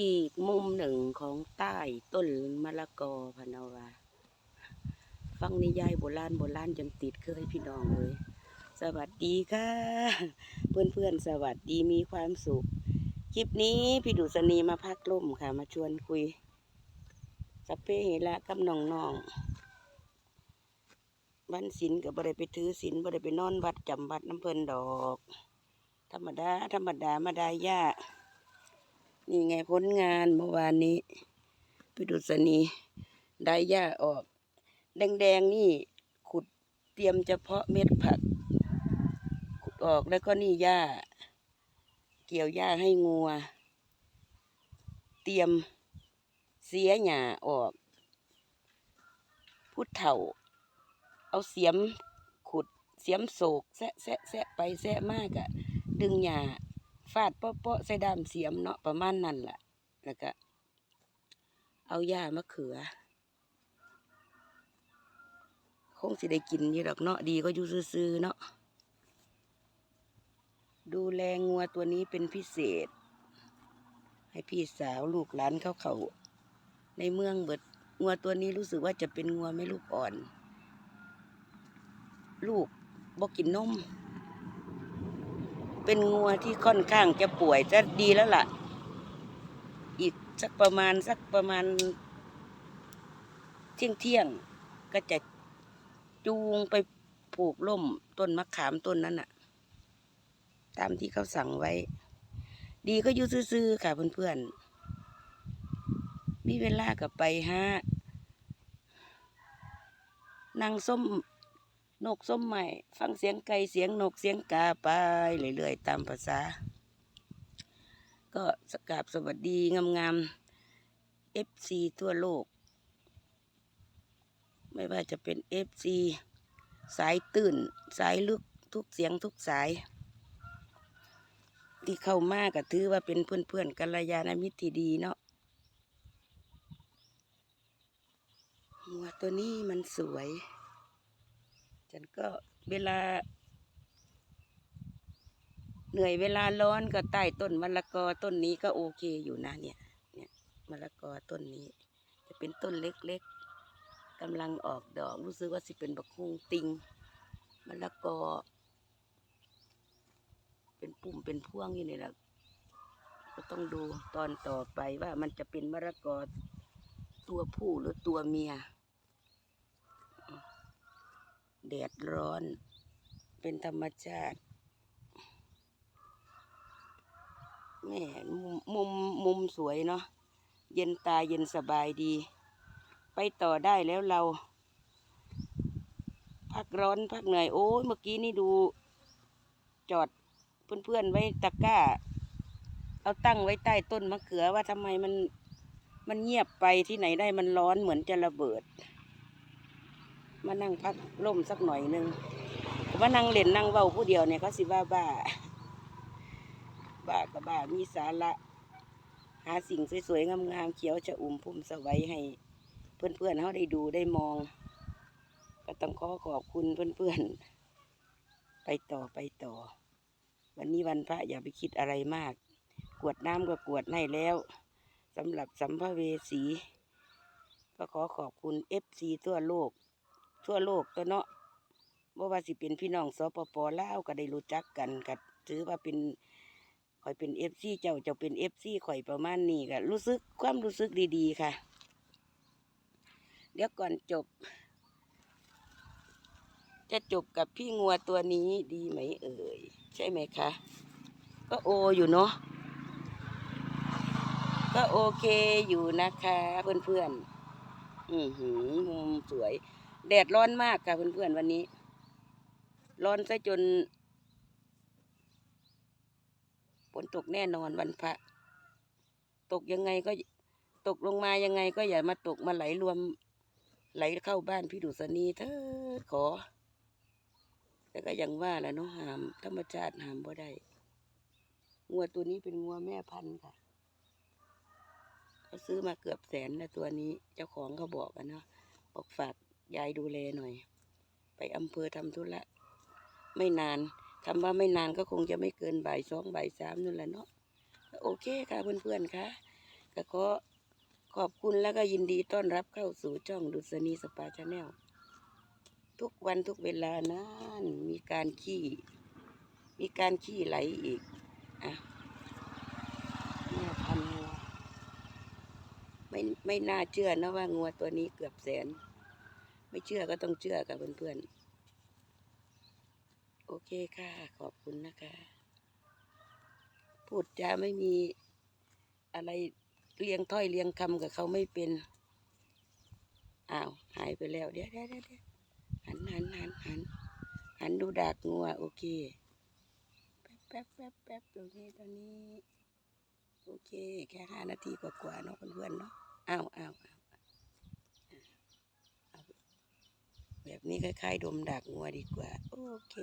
อีกมุมหนึ่งของใต้ต้นมะละกอพะนาวาฟังนิยายโบราณโบราณจนติดเคยพี่น้องเลย สวัสดีค่ะ เพื่อนเพื่อนๆสวัสดีมีความสุข คลิปนี้พี่ดุษณีมาพักล่มค่ะ มาชวนคุยสพเปเฮระกับน้องๆวันศิลกับบริไปถือศิลบริไปนอนวัดจำวัดน้ำเพลินดอก ธรรมดา ธรรมดามาได้ยาก นี่ไงผลงานเมื่อวานนี้พี่ดุษณีได้หญ้าออก แดงๆนี่ขุดเตรียมเฉพาะเม็ดผัก ขุดออกแล้วก็นี่หญ้า เกี่ยวหญ้าให้งัว เตรียมเสียหญ้าออก พุทธเถ่า เอาเสียมขุดเสียมโศกแซะแซะแซะไปแซะมากอะดึงหญ้า ฟาดเปาะๆใส่ดามเสียมเนาะประมาณนั้นแหละแล้วก็ เอาหญ้ามะเขือ คงสิได้กินอยู่ดอกเนาะดีก็อยู่ซื่อๆเนาะดูแลงัวตัวนี้เป็นพิเศษ ให้พี่สาวลูกหลานเขาเขาในเมืองเบิดงัวตัวนี้รู้สึกว่าจะเป็นงัวไม่ลูกอ่อน ลูกบ่กินนม เป็นงัวที่ค่อนข้างจะป่วยจะดีแล้วล่ะ อีกสักประมาณสักประมาณ เที่ยงเที่ยงก็จะจูงไปผูกล่มต้นมะขามต้นนั้นน่ะตามที่เขาสั่งไว้ ดีก็อยู่ซื่อๆค่ะเพื่อนๆมีเวลากับไปฮะนางส้ม นกส้มใหม่ ฟังเสียงไก่เสียงนกเสียงกาไปเรื่อยๆตามภาษา ก็สกาบสวัสดีงามๆ FC ทั่วโลก ไม่ว่าจะเป็น FC สายตื่นสายลึกทุกเสียงทุกสาย ที่เข้ามาก็ถือว่าเป็นเพื่อนๆกัลยาณมิตรที่ดีเนาะหัวตัวนี้มันสวย ฉันก็เวลา เหนื่อยเวลาร้อนก็ใต้ต้นมะละกอต้นนี้ก็โอเคอยู่นะเนี่ย เนี่ยมะละกอต้นนี้ จะเป็นต้นเล็กๆกำลังออกดอกรู้สึกว่าสิเป็นบักคุงติงมะละกอ เป็นปุ่มเป็นพ่วงอยู่นี่แหละก็ต้องดูตอนต่อไปว่ามันจะเป็นมะละกอตัวผู้หรือตัวเมีย แดดร้อน เป็นธรรมชาติแม่มุมมุมสวยเนาะเย็นตาเย็นสบายดี ไปต่อได้แล้วเรา พักร้อนพักเหนื่อยโอ้ยเมื่อกี้นี่ดู จอดเพื่อนๆไว้ตะกร้า เอาตั้งไว้ใต้ต้นมะเขือว่าทำไมมันมันเงียบไปที่ไหนได้มันร้อนเหมือนจะระเบิด มานั่งพักร่มสักหน่อยหนึงมานั่งเล่นนั่งเว้าผู้เดียวเนี่ยเขาสิว่าบ้า บ้าก็บ้ามีสาระ หาสิ่งสวยๆงามๆเขียวชะอุ่มพุ่มสวัยให้ เพื่อนๆเขาได้ดูได้มอง ก็ต้องขอขอบคุณเพื่อนๆ ไปต่อไปต่อ วันนี้วันพระอย่าไปคิดอะไรมาก กวดน้ำก็กวดให้แล้วสำหรับสัมภเวสี ก็ขอขอบคุณเอฟซีทั่วโลก ทั่วโลกตัวเนาะบ่ว่าสิเป็นพี่น้องสปปลาวก็ได้รู้จักกันก็ถือว่าเป็นข่อยเป็นเอฟซีเจ้าเจ้าเป็นเอฟซีข่อยประมาณนี้ก็รู้สึกความรู้สึกดีๆค่ะ เดี๋ยวก่อนจบ จะจบกับพี่งัวตัวนี้ดีไหมเอ่ย ใช่ไหมคะ ก็โออยู่เนาะก็โอเคอยู่นะคะ เพื่อนๆ อือหือมุมสวย แดดร้อนมากค่ะเพื่อนๆวันนี้ ร้อนซะจนฝนตกแน่นอนวันพระ ตกยังไงก็ตกลงมายังไงก็อย่ามาตกมาไหลรวม ไหลเข้าบ้านพี่ดุษณีเถิดขอ แต่ก็ยังว่าแหละเนาะหาม ธรรมชาติหามบ่ได้งัวตัวนี้เป็นงัวแม่พันธุ์ค่ะเขาซื้อมาเกือบแสนนะตัวนี้ เจ้าของเขาบอกอะเนาะบอกฝาก ยายดูแลหน่อย ไปอำเภอทำธุระไม่นานคำว่าไม่นานก็คงจะไม่เกินบ่ายสองบ่ายสามนั่นแหละเนาะโอเคค่ะเพื่อนๆค่ะก็ขอขอบคุณแล้วก็ยินดีต้อนรับเข้าสู่ช่องดุษณีสปาชาแนลทุกวันทุกเวลานั้นมีการขี้ มีการขี้ไหลอีกอะแม่พันงัวไม่ไม่น่าเชื่อนะว่างัวตัวนี้เกือบแสน ไม่เชื่อก็ต้องเชื่อกับเพื่อนๆ โอเคค่ะ ขอบคุณนะคะ พูดจาไม่มีอะไรเรียงถ้อยเรียงคำกับเขาไม่เป็น อ้าว หายไปแล้ว เดี๋ยวเดี๋ยวเดี๋ยวหันหันหันหันหันดูดากงัว โอเค แป๊บแป๊บแป๊บตรงนี้ตรงนี้ โอเค แค่ห้านาทีกว่าๆเนาะเพื่อนๆเนาะอ้าวอ้าว แบบนี้คล้ายๆดมดักงัวดีกว่า โอเค